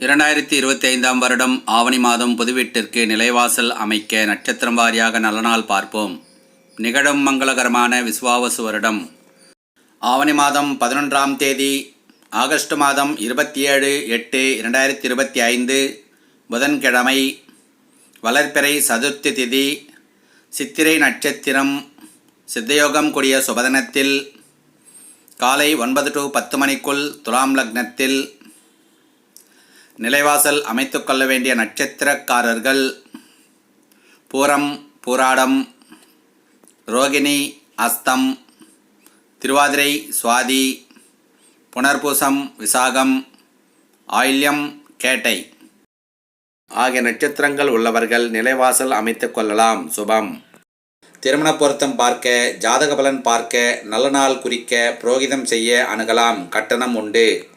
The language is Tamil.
இரண்டாயிரத்தி இருபத்தி ஐந்தாம் வருடம் ஆவணி மாதம் புதுவீட்டிற்கு நிலைவாசல் அமைக்க நட்சத்திரம் வாரியாக நல்ல நாள் பார்ப்போம். நிகழும் மங்களகரமான விசுவாவசு வருடம். ஆவணி மாதம் பதினொன்றாம் தேதி ஆகஸ்ட் மாதம் இருபத்தி ஏழு எட்டு இரண்டாயிரத்தி இருபத்தி ஐந்து புதன்கிழமை வளர்பிறை சதுர்த்தி திதி சித்திரை நட்சத்திரம் சித்தயோகம் கூடிய சுபதனத்தில் காலை ஒன்பது டு பத்து மணிக்குள் துலாம் லக்னத்தில் நிலைவாசல் அமைத்து கொள்ள வேண்டிய நட்சத்திரக்காரர்கள் பூரம் பூராடம் ரோகிணி அஸ்தம் திருவாதிரை சுவாதி புனர்பூசம் விசாகம் ஆயில்யம் கேட்டை. ஆகிய நட்சத்திரங்கள் உள்ளவர்கள் நிலைவாசல் அமைத்து கொள்ளலாம். சுபம். திருமண பொருத்தம் பார்க்க ஜாதக பலன் பார்க்க நல்ல நாள் குறிக்க புரோகிதம் செய்ய அணுகலாம். கட்டணம் உண்டு.